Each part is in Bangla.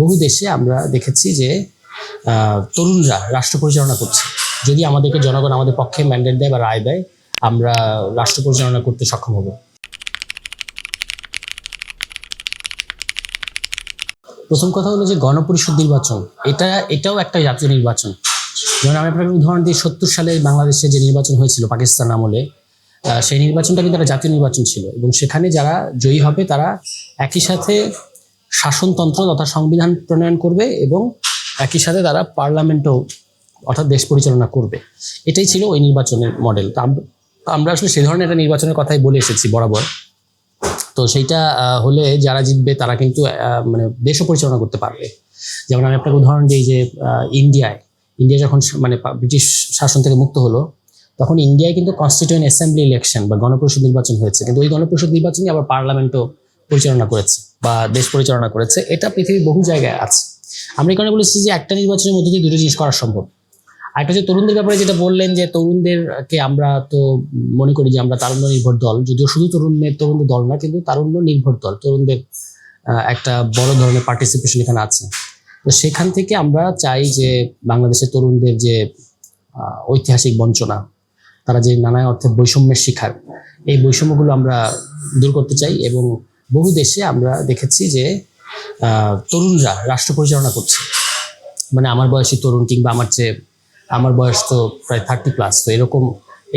বহু দেশে আমরা দেখেছি যে তরুণরা রাষ্ট্র পরিচালনা করছে। যদি আমাদেরকে জনগণ আমাদের পক্ষে ম্যান্ডেট দেয় বা রায় দেয়, আমরা রাষ্ট্র পরিচালনা করতে সক্ষম হব। প্রথম কথা হলো যে গণপরিষদ নির্বাচন, এটা, এটাও একটা জাতীয় নির্বাচন। যেমন আমি আপনাকে উদাহরণ দিই, সত্তর সালে বাংলাদেশে যে নির্বাচন হয়েছিল পাকিস্তান আমলে সেই নির্বাচনটা কিন্তু একটা জাতীয় নির্বাচন ছিল এবং সেখানে যারা জয়ী হবে, তারা একই সাথে শাসনতন্ত্র তথা সংবিধান প্রণয়ন করবে এবং একই সাথে তারা পার্লামেন্টও অর্থাৎ দেশ পরিচালনা করবে। এটাই ছিল ওই নির্বাচনের মডেল। আমরা আসলে সে ধরনের একটা নির্বাচনের কথাই বলে এসেছি বরাবর। তো সেইটা হলে যারা জিতবে তারা কিন্তু মানে দেশও পরিচালনা করতে পারবে। যেমন আমি আপনাকে উদাহরণ দিই যে ইন্ডিয়ায়, ইন্ডিয়া যখন মানে ব্রিটিশ শাসন থেকে মুক্ত হলো, তখন ইন্ডিয়ায় কিন্তু কনস্টিটিউয়েন্ট অ্যাসেম্বলি ইলেকশন বা গণপরিষদ নির্বাচন হয়েছে। কিন্তু ওই গণপরিষদ নির্বাচনই আবার পার্লামেন্টও পরিচালনা করেছে বা দেশ পরিচালনা করেছে, এটা পৃথিবীর বহু জায়গায় আছে। আমরা এখানে বলেছি যে একটা নির্বাচনের মধ্যে দিয়ে দুটো জিনিস করা সম্ভব। আরেকটা যে তরুণদের ব্যাপারে যেটা বললেন যে তরুণদেরকে আমরা তো মনে করি যে আমরা তারুণ্য নির্ভর দল, যদিও শুধু তরুণদের তরুণদের দল না, কিন্তু তারুণ্য নির্ভর দল, তরুণদের একটা বড় ধরনের পার্টিসিপেশন এখানে আছে। তো সেখান থেকে আমরা চাই যে বাংলাদেশের তরুণদের যে ঐতিহাসিক বঞ্চনা, তারা যে নানা অর্থে বৈষম্যের শিকার, এই বৈষম্যগুলো আমরা দূর করতে চাই এবং বহু দেশে আমরা দেখেছি যে তরুণরা রাষ্ট্র পরিচালনা করছে। মানে আমার বয়সী তরুণ কিংবা আমার চেয়ে, আমার বয়স তো প্রায় থার্টি প্লাস তো এরকম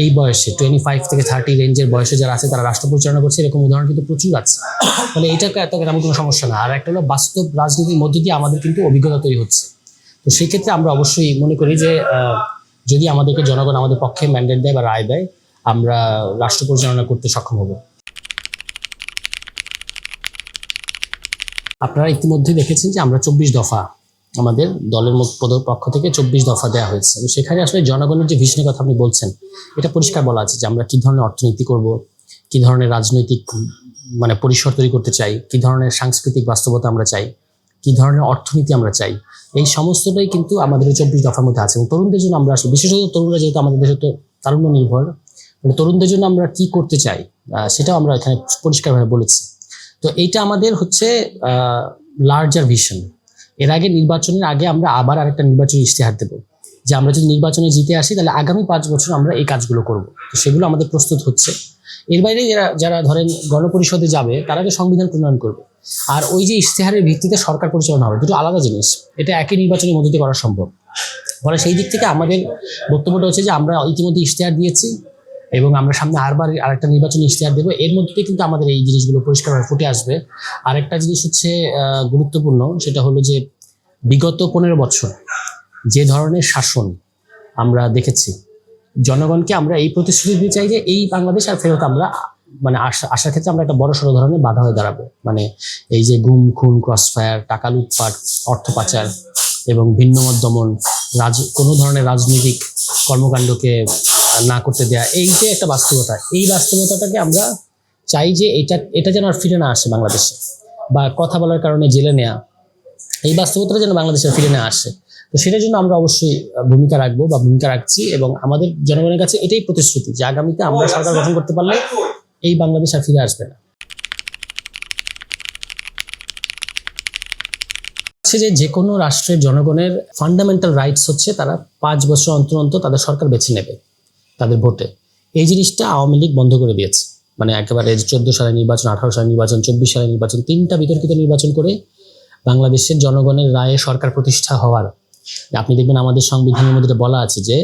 এই বয়সে টোয়েন্টি ফাইভ থেকে থার্টি রেঞ্জের বয়সে যারা আছে, তারা রাষ্ট্র পরিচালনা করছে, এরকম উদাহরণ কিন্তু প্রচুর আছে। ফলে এটাকে এত তেমন কোনো সমস্যা না। আর একটা হলো বাস্তব রাজনীতির মধ্য দিয়ে আমাদের কিন্তু অভিজ্ঞতা তৈরি হচ্ছে। তো সেই ক্ষেত্রে আমরা অবশ্যই মনে করি যে যদি আমাদেরকে জনগণ আমাদের পক্ষে ম্যান্ডেট দেয় বা রায় দেয়, আমরা রাষ্ট্র পরিচালনা করতে সক্ষম হব। আপনারা ইতিমধ্যে দেখেছেন যে আমরা চব্বিশ দফা আমাদের দলের মত- পদ- পক্ষ থেকে চব্বিশ দফা দেওয়া হয়েছে। সেখানে আসলে জনগণের যে ভিশনের কথা আপনি বলছেন, এটা পরিষ্কার বলা আছে যে আমরা কি ধরনের অর্থনীতি করব, কি ধরনের রাজনৈতিক মানে পরিসর তৈরি করতে চাই, কি ধরনের সাংস্কৃতিক বাস্তবতা আমরা চাই, কি ধরনের অর্থনীতি আমরা চাই, এই সমস্তটাই কিন্তু আমাদের চব্বিশ দফার মধ্যে আছে। এবং তরুণদের জন্য আমরা আসলে বিশেষত তরুণরা যেহেতু আমাদের দেশে তো তারুণ্য নির্ভর মানে তরুণদের জন্য আমরা কি করতে চাই সেটাও আমরা এখানে পরিষ্কারভাবে বলেছি। তো এইটা আমাদের হচ্ছে লার্জার ভিশন এর আগে নির্বাচনের আগে আমরা আবার আরেকটা নির্বাচনী ইশতেহার দেবো। যে আমরা যদি নির্বাচনে জিতে আসি, তাহলে আগামী পাঁচ বছর আমরা এই কাজগুলো করব। তো সেগুলো আমাদের প্রস্তুত হচ্ছে। এর বাইরে যারা যারা ধরেন গণপরিষদে যাবে, তারা যে সংবিধান প্রণয়ন করবে। আর ওই যে ইশতেহারের ভিত্তিতে সরকার পরিচালনা হবে, দুটো আলাদা জিনিস। এটা একই নির্বাচনের মধ্যে দিয়ে করা সম্ভব। ফলে সেই দিক থেকে আমাদের বক্তব্যটা হচ্ছে যে আমরা ইতিমধ্যে ইশতেহার দিয়েছি। এবং আমরা সামনে আরবার আরেকটা নির্বাচনী ইশতেহার দেবো। এর মধ্যে কিন্তু আমাদের এই জিনিসগুলো পরিষ্কারভাবে ফুটে আসবে। আরেকটা জিনিস হচ্ছে গুরুত্বপূর্ণ, সেটা হলো যে বিগত পনেরো বছর যে ধরনের শাসন আমরা দেখেছি, জনগণকে আমরা এই প্রতিশ্রুতি দিতে চাই যে এই বাংলাদেশ আর ফেরত আমরা মানে আসার ক্ষেত্রে আমরা একটা বড় সড়ো ধরনের বাধা হয়ে দাঁড়াবো। মানে এই যে গুম, খুন ক্রসফায়ার টাকা লুটপাট, অর্থ পাচার এবং ভিন্নমত দমন, রাজ, কোনো ধরনের রাজনৈতিক কর্মকাণ্ডকে না করতে দেয়া, এই যে একটা বাস্তবতা, এই বাস্তবতাটাকে আমরা চাই যে এটা এটা যেন আর ফিরে না আসে বাংলাদেশে বা কথা বলার কারণে জেলে নেয়া, এই বাস্তবতাটা যেন বাংলাদেশে ফিরে না আসে। তো সেটার জন্য আমরা অবশ্যই ভূমিকা রাখব বা ভূমিকা রাখছি এবং আমাদের জনগণের কাছে এটাই প্রতিশ্রুতি যে আগামীতে আমরা সরকার গঠন করতে পারলে এই বাংলাদেশ আর ফিরে আসবে না। যে যে কোনো রাষ্ট্রের জনগণের ফান্ডামেন্টাল রাইটস হচ্ছে তারা পাঁচ বছর অন্তর অন্তর তাদের সরকার বেছে নেবে। তাদের ভোটে। এই জিনিসটা আওয়ামী লীগ বন্ধ করে দিয়েছে। মানে একেবারে চোদ্দ সালে নির্বাচন আঠারো সালে নির্বাচন চব্বিশ সালে নির্বাচন তিনটা বিতর্কিত নির্বাচন করে বাংলাদেশের জনগণের রায়ে সরকার প্রতিষ্ঠা হওয়ার। আপনি দেখবেন আমাদের সংবিধানের মধ্যে বলা আছে যে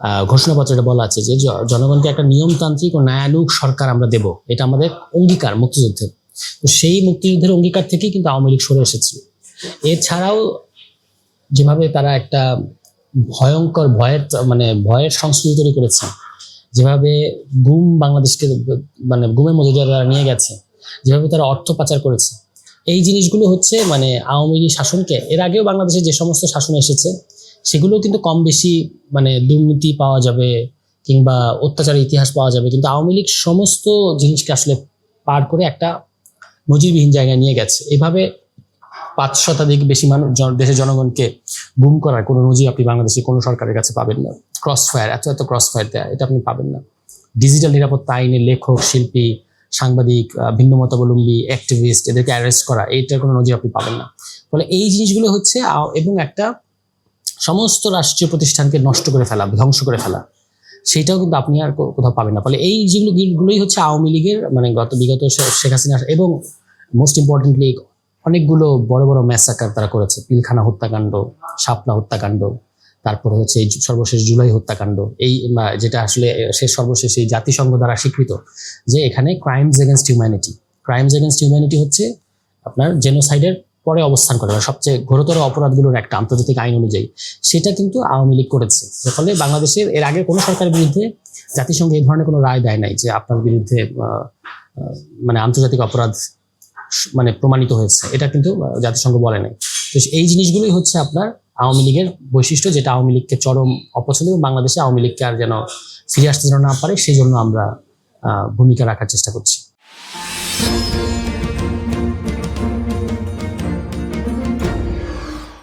আহ, ঘোষণাপত্রে বলা আছে যে জনগণকে একটা নিয়মতান্ত্রিক ও ন্যায়ালুক সরকার আমরা দেব। এটা আমাদের অঙ্গীকার মুক্তিযুদ্ধের। তো সেই মুক্তিযুদ্ধের অঙ্গীকার থেকেই কিন্তু আওয়ামী লীগ সরে এসেছিল এছাড়াও যেভাবে তারা একটা ভয়ঙ্কর ভয়ের মানে ভয়ের সংস্কৃতি তৈরি করেছে। যেভাবে গুম বাংলাদেশকে মানে গুমের মধ্যে তারা নিয়ে গেছে, যেভাবে তারা অর্থ পাচার করেছে। এই জিনিসগুলো হচ্ছে মানে আওয়ামী লীগ শাসনকে, এর আগেও বাংলাদেশে যে সমস্ত শাসন এসেছে সেগুলো কিন্তু কম বেশি মানে দুর্নীতি পাওয়া যাবে কিংবা অত্যাচারের ইতিহাস পাওয়া যাবে, কিন্তু আওয়ামী লীগ সমস্ত জিনিসকে আসলে পার করে একটা নজিরবিহীন জায়গায় নিয়ে গেছে। এভাবে পাঁচ শতাধিক বেশি মানুষ দেশের জনগণকে গুম করার কোনো নজির আপনি বাংলাদেশে কোনো সরকারের কাছে পাবেন না। ক্রস ফায়ার এত এত ক্রস ফায়ার দেয়, এটা আপনি পাবেন না। ডিজিটাল নিরাপত্তা আইনে লেখক, শিল্পী, সাংবাদিক ভিন্ন মতাবলম্বী অ্যাক্টিভিস্ট এদেরকে অ্যারেস্ট করা, এইটার কোনো নজির আপনি পাবেন না। ফলে এই জিনিসগুলো হচ্ছে এবং একটা সমস্ত রাষ্ট্রীয় প্রতিষ্ঠানকে নষ্ট করে ফেলা, ধ্বংস করে ফেলা, সেটাও কিন্তু আপনি আর কোথাও পাবেন না। ফলে এই যেগুলো, গুলোই হচ্ছে আওয়ামী লীগের মানে গত, বিগত শেখ হাসিনা এবং মোস্ট ইম্পর্টেন্টলি অনেকগুলো বড় বড় ম্যাসাকার তারা করেছে। পিলখানা হত্যাকাণ্ড, শাপলা হত্যাকাণ্ড, তারপরে হচ্ছে এই সর্বশেষ জুলাই হত্যাকাণ্ড, এই যেটা আসলে শেষ সর্বশেষ এই জাতিসংঘ দ্বারা স্বীকৃত যে এখানে crimes against humanity crimes against humanity হচ্ছে আপনার জেনোসাইডের পরে অবস্থান করে মানে সবচেয়ে ঘোরতর অপরাধগুলোর একটা আন্তর্জাতিক আইন অনুযায়ী। সেটা কিন্তু আওয়ামী লীগ করেছে। ফলে বাংলাদেশের, এর আগে কোনো সরকারের বিরুদ্ধে জাতিসংঘ এই ধরনের কোনো রায় দেয় নাই যে আপনার বিরুদ্ধে মানে আন্তর্জাতিক অপরাধ স- মানে প্রমাণিত হয়েছে। এটা কিন্তু জাতিসংঘ বলে নাই। তো এই জিনিসগুলোই হচ্ছে আপনার আওয়ামী লীগের বৈশিষ্ট্য, যেটা আওয়ামী লীগকে চরম অপছন্দ এবং বাংলাদেশে আওয়ামী লীগকে আর যেন ফিরে আসতে যেন না পারে, সেই জন্য আমরা ভূমিকা রাখার চেষ্টা করছি।